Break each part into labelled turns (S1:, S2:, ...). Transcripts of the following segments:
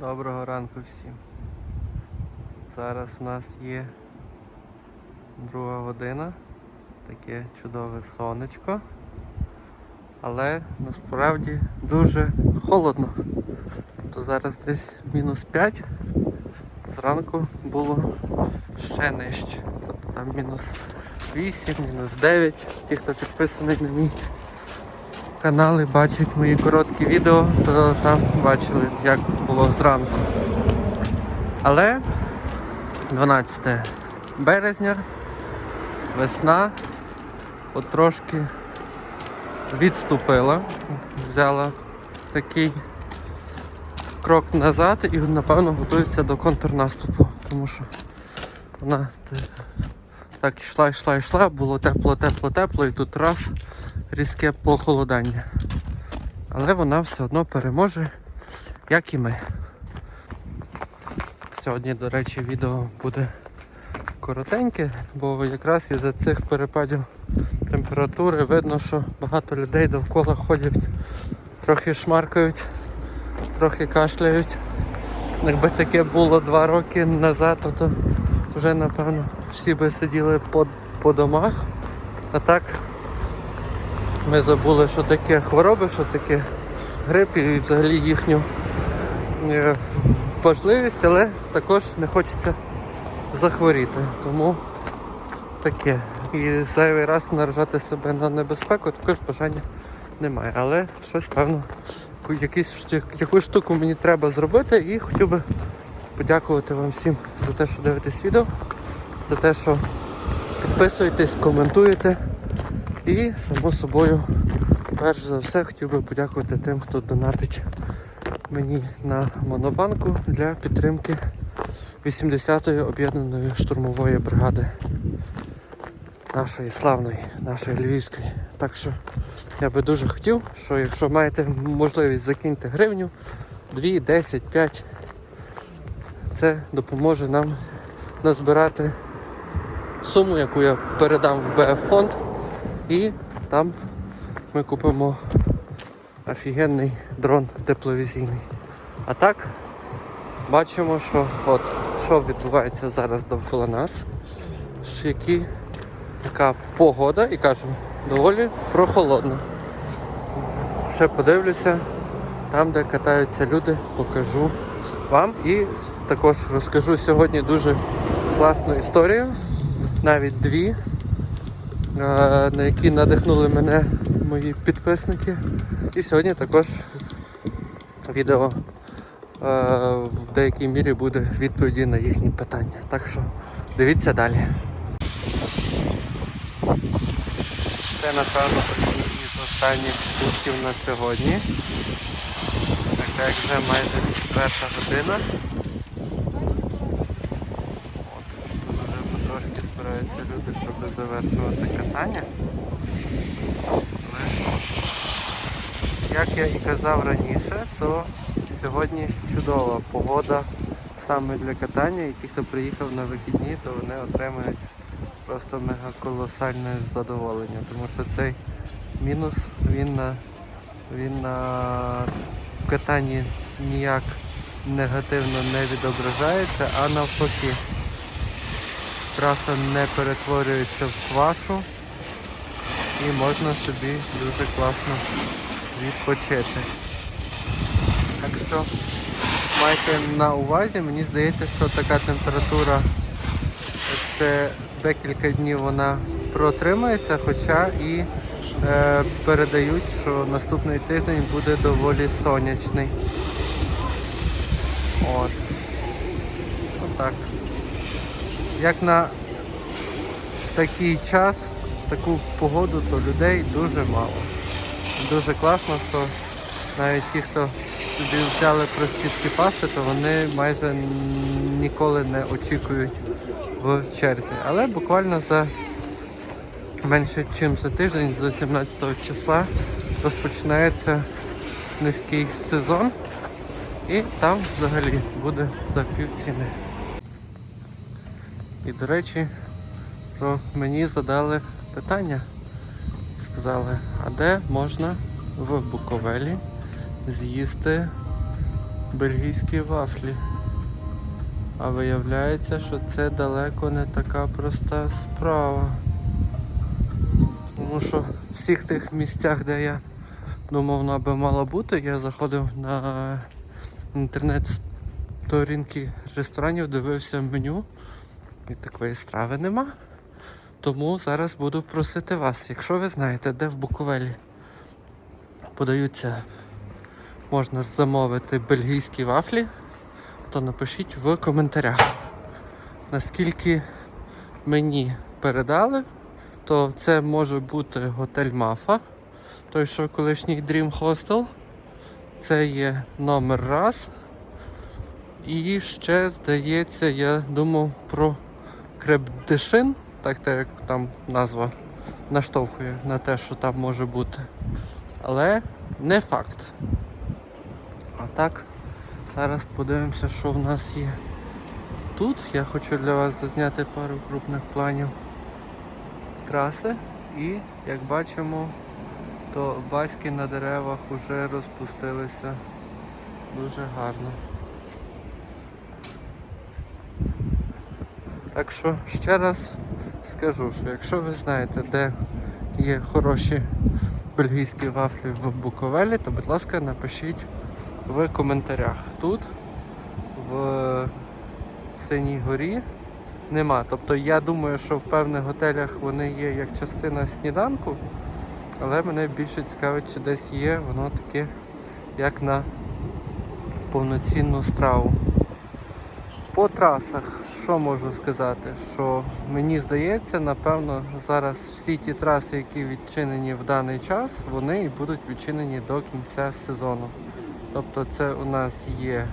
S1: Доброго ранку всім. Зараз у нас є друга година, таке чудове сонечко, але насправді дуже холодно. То зараз десь мінус 5, зранку було ще нижче. Тобто там мінус 8, мінус 9. Ті, хто підписаний на мій канал і бачать мої короткі відео, то там бачили, як було зранку. Але 12 березня, весна потрошки відступила, взяла такий крок назад і напевно готується до контрнаступу, тому що вона так йшла, йшла, йшла, було тепло, тепло, тепло і тут раз різке похолодання. Але вона все одно переможе, як і ми. Сьогодні, до речі, відео буде коротеньке, бо якраз із-за цих перепадів температури видно, що багато людей довкола ходять, трохи шмаркають, трохи кашляють. Якби таке було два роки назад, то, вже напевно всі би сиділи по, по домах. А так ми забули, що таке хвороби, що таке грип і взагалі їхню е, важливість, але також не хочеться захворіти. Тому таке. І зайвий раз наражати себе на небезпеку також бажання немає. Але щось певно, якусь, якусь штуку мені треба зробити і хотів би подякувати вам всім за те, що дивитесь відео, за те, що підписуєтесь, коментуєте. І само собою, перш за все, хотів би подякувати тим, хто донатить мені на монобанку для підтримки 80-ї об'єднаної штурмової бригади нашої славної, нашої львівської. Так що я би дуже хотів, що якщо маєте можливість закиньте гривню, 2, 10, 5, це допоможе нам назбирати суму, яку я передам в БФ фонд. І там ми купимо офігенний дрон тепловізійний. А так бачимо, що от що відбувається зараз довкола нас, які, яка погода і кажемо, доволі прохолодно. Ще подивлюся, там де катаються люди, покажу вам і також розкажу сьогодні дуже класну історію, навіть дві е, на які надихнули мене мої підписники. І сьогодні також відео е, в деякій мірі буде відповіді на їхні питання. Так що дивіться далі. Це напевно один із останніх пунктів на сьогодні. Так як вже майже четверта година. От, тут вже потрошки збираються люди, щоб завершувати катання. Як я і казав раніше, то сьогодні чудова погода саме для катання і ті, хто приїхав на вихідні, то вони отримають просто мега колосальне задоволення, тому що цей мінус він на, він на катанні ніяк негативно не відображається, а навпаки траса не перетворюється в квашу і можна собі дуже класно відпочити. Так що майте на увазі, мені здається, що така температура ще декілька днів вона протримається, хоча і е, передають, що наступний тиждень буде доволі сонячний. От. Отак. Як на такий час, таку погоду, то людей дуже мало. Дуже класно, що навіть ті, хто собі взяли прості скіпаси, то вони майже ніколи не очікують в черзі. Але буквально за менше ніж за тиждень, з 17 числа, розпочинається низький сезон. І там взагалі буде за півціни. І до речі, що мені задали питання. Сказали, а де можна в Буковелі з'їсти бельгійські вафлі. А виявляється, що це далеко не така проста справа. Тому що в всіх тих місцях, де я думав, вона би мала бути, я заходив на інтернет-сторінки ресторанів, дивився меню і такої страви нема. Тому зараз буду просити вас, якщо ви знаєте, де в Буковелі подаються, можна замовити бельгійські вафлі, то напишіть в коментарях. Наскільки мені передали, то це може бути готель Мафа, той, що колишній Dream Hostel. Це є номер раз. І ще, здається, я думав про Крепдишин, так так як там назва наштовхує на те, що там може бути. Але не факт. А так, зараз подивимося, що в нас є. Тут я хочу для вас зазняти пару крупних планів траси і, як бачимо, то баськи на деревах вже розпустилися дуже гарно. Так що ще раз скажу, що якщо ви знаєте, де є хороші бельгійські вафлі в Буковелі, то будь ласка напишіть в коментарях. Тут в Синій горі нема. Тобто я думаю, що в певних готелях вони є як частина сніданку, але мене більше цікавить, чи десь є воно таке, як на повноцінну страву. По трасах, що можу сказати? Що мені здається, напевно, зараз всі ті траси, які відчинені в даний час, вони і будуть відчинені до кінця сезону. Тобто це у нас є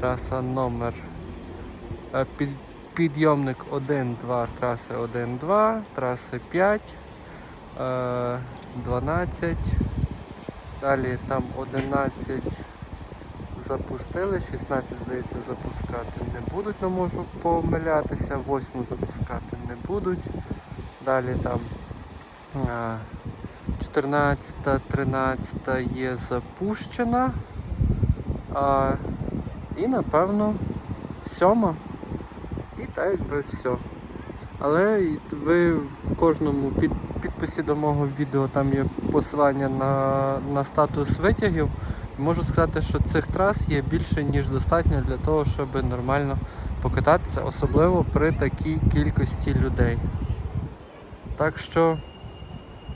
S1: траса номер е, під, підйомник 1, 2, траси 1, 2, траси 5, е, 12, далі там 11 запустили, 16, здається, запускати не будуть, не можу помилятися, 8 запускати не будуть. Далі там 14, 13 є запущена. А, і напевно сьома. І так якби все. Але ви в кожному під, підписі до мого відео там є посилання на, на статус витягів. Можу сказати, що цих трас є більше, ніж достатньо для того, щоб нормально покататися, особливо при такій кількості людей. Так що,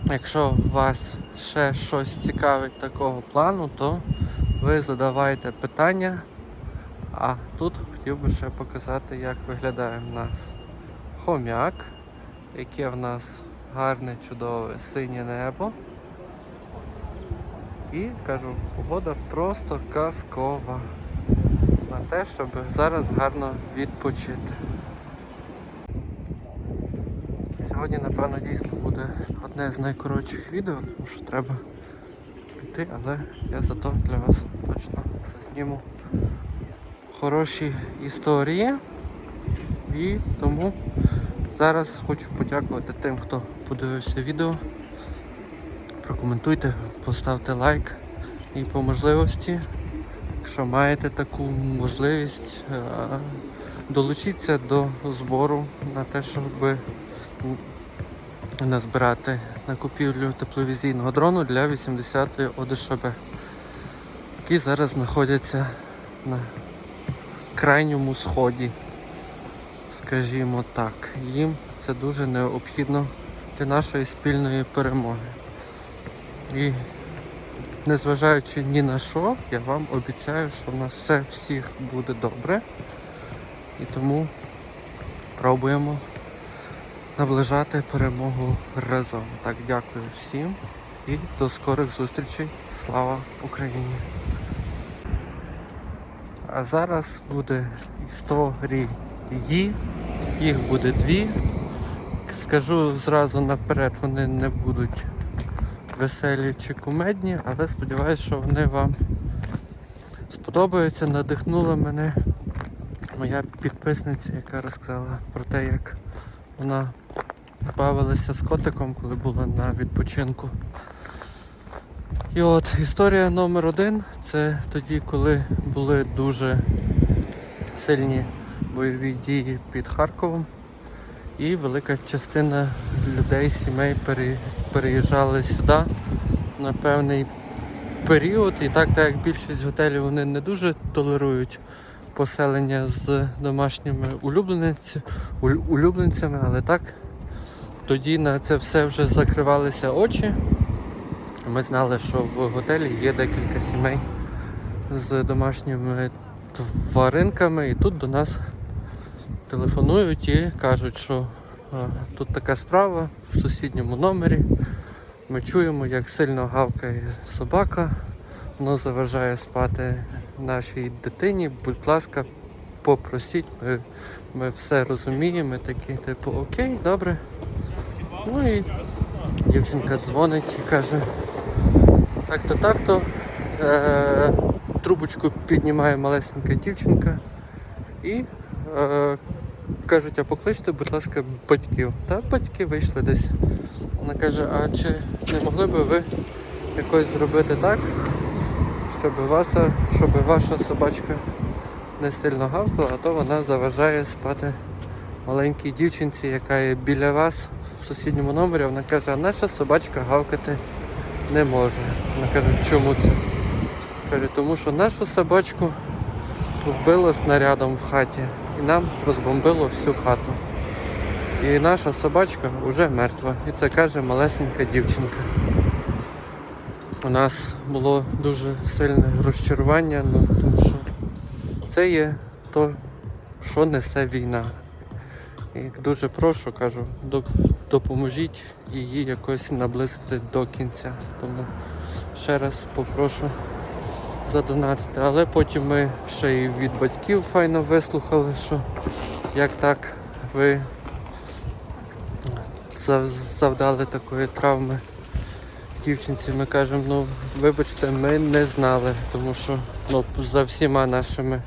S1: якщо вас ще щось цікавить такого плану, то ви задавайте питання. А тут хотів би ще показати, як виглядає в нас хомяк, яке в нас гарне, чудове синє небо. І кажу, погода просто казкова на те, щоб зараз гарно відпочити. Сьогодні, напевно, дійсно буде одне з найкоротших відео, тому що треба піти, але я зато для вас точно засніму хороші історії. І тому зараз хочу подякувати тим, хто подивився відео. Прокоментуйте, поставте лайк і по можливості, якщо маєте таку можливість, е, долучіться до збору на те, щоб назбирати на купівлю тепловізійного дрону для 80-ї ОДШБ, які зараз знаходяться на крайньому сході, скажімо так. Їм це дуже необхідно для нашої спільної перемоги. І незважаючи ні на що, я вам обіцяю, що в нас все всіх буде добре. І тому пробуємо наближати перемогу разом. Так, дякую всім і до скорих зустрічей. Слава Україні! А зараз буде історії. Їх буде дві. Скажу зразу наперед, вони не будуть веселі чи кумедні, але сподіваюся, що вони вам сподобаються. Надихнула мене моя підписниця, яка розказала про те, як вона бавилася з котиком, коли була на відпочинку. І от історія номер один це тоді, коли були дуже сильні бойові дії під Харковом. І велика частина людей, сімей пере- переїжджали сюди на певний період. І так, так як більшість готелів вони не дуже толерують поселення з домашніми улюбленцями, але так тоді на це все вже закривалися очі. Ми знали, що в готелі є декілька сімей з домашніми тваринками, і тут до нас телефонують і кажуть, що тут така справа в сусідньому номері. Ми чуємо, як сильно гавкає собака, воно заважає спати нашій дитині. Будь ласка, попросіть, ми, ми все розуміємо, ми такі, типу, окей, добре. Ну і дівчинка дзвонить і каже, так-то, так-то. Е, трубочку піднімає малесенька дівчинка і е, кажуть, а покличте, будь ласка, батьків. Та батьки вийшли десь. Вона каже, а чи не могли би ви якось зробити так, щоб ваша, щоб ваша собачка не сильно гавкала, а то вона заважає спати маленькій дівчинці, яка є біля вас в сусідньому номері. Вона каже, а наша собачка гавкати не може. Вона каже, чому це? Каже, тому що нашу собачку вбило снарядом в хаті нам розбомбило всю хату. І наша собачка вже мертва. І це каже малесенька дівчинка. У нас було дуже сильне розчарування, ну, тому що це є то, що несе війна. І дуже прошу, кажу, допоможіть її якось наблизити до кінця. Тому ще раз попрошу задонатити. Але потім ми ще і від батьків файно вислухали, що як так ви завдали такої травми дівчинці. Ми кажемо, ну вибачте, ми не знали, тому що ну, за всіма нашими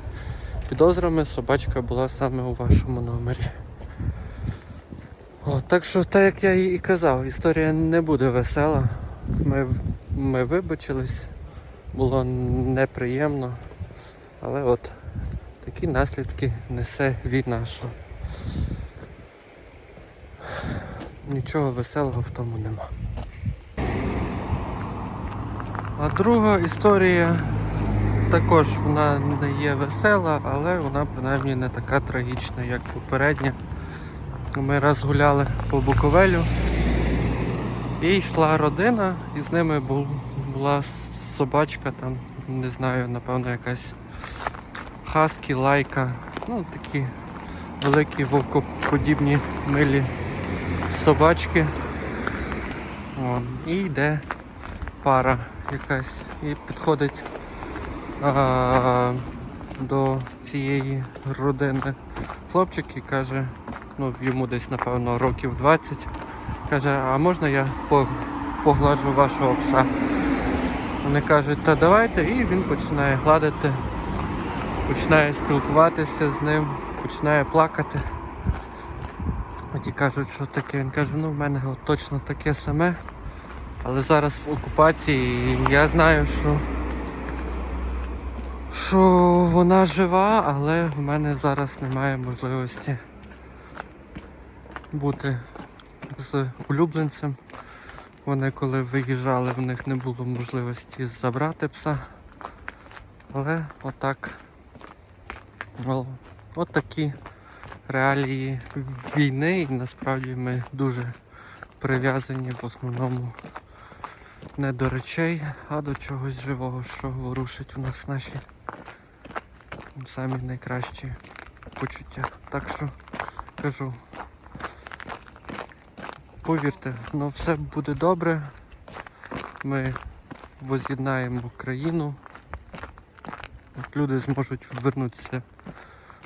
S1: підозрами собачка була саме у вашому номері. О, так що, так як я і казав, історія не буде весела. Ми, ми вибачились, було неприємно, але от такі наслідки несе війна, що нічого веселого в тому нема. А друга історія також вона не є весела, але вона принаймні не така трагічна, як попередня. Ми раз гуляли по Буковелю і йшла родина, і з ними бу- була собачка, там, не знаю, напевно, якась хаскі, лайка. Ну, такі великі вовкоподібні милі собачки. О, і йде пара якась. І підходить а, до цієї родини хлопчик і каже, ну йому десь напевно років 20. Каже, а можна я по- погладжу вашого пса? Вони кажуть, та давайте, і він починає гладити, починає спілкуватися з ним, починає плакати. А ті кажуть, що таке. Він каже, ну в мене точно таке саме. Але зараз в окупації і я знаю, що, що вона жива, але в мене зараз немає можливості бути з улюбленцем. Вони коли виїжджали, в них не було можливості забрати пса. Але отак. От такі реалії війни і насправді ми дуже прив'язані в основному не до речей, а до чогось живого, що ворушить у нас наші самі найкращі почуття. Так що кажу, повірте, ну все буде добре. Ми воз'єднаємо країну. Люди зможуть вернутися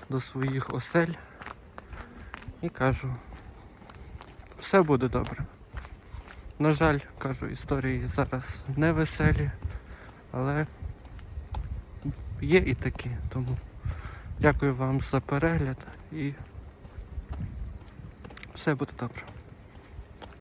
S1: до своїх осель. І кажу, все буде добре. На жаль, кажу, історії зараз не веселі, але є і такі. Тому дякую вам за перегляд і все буде добре.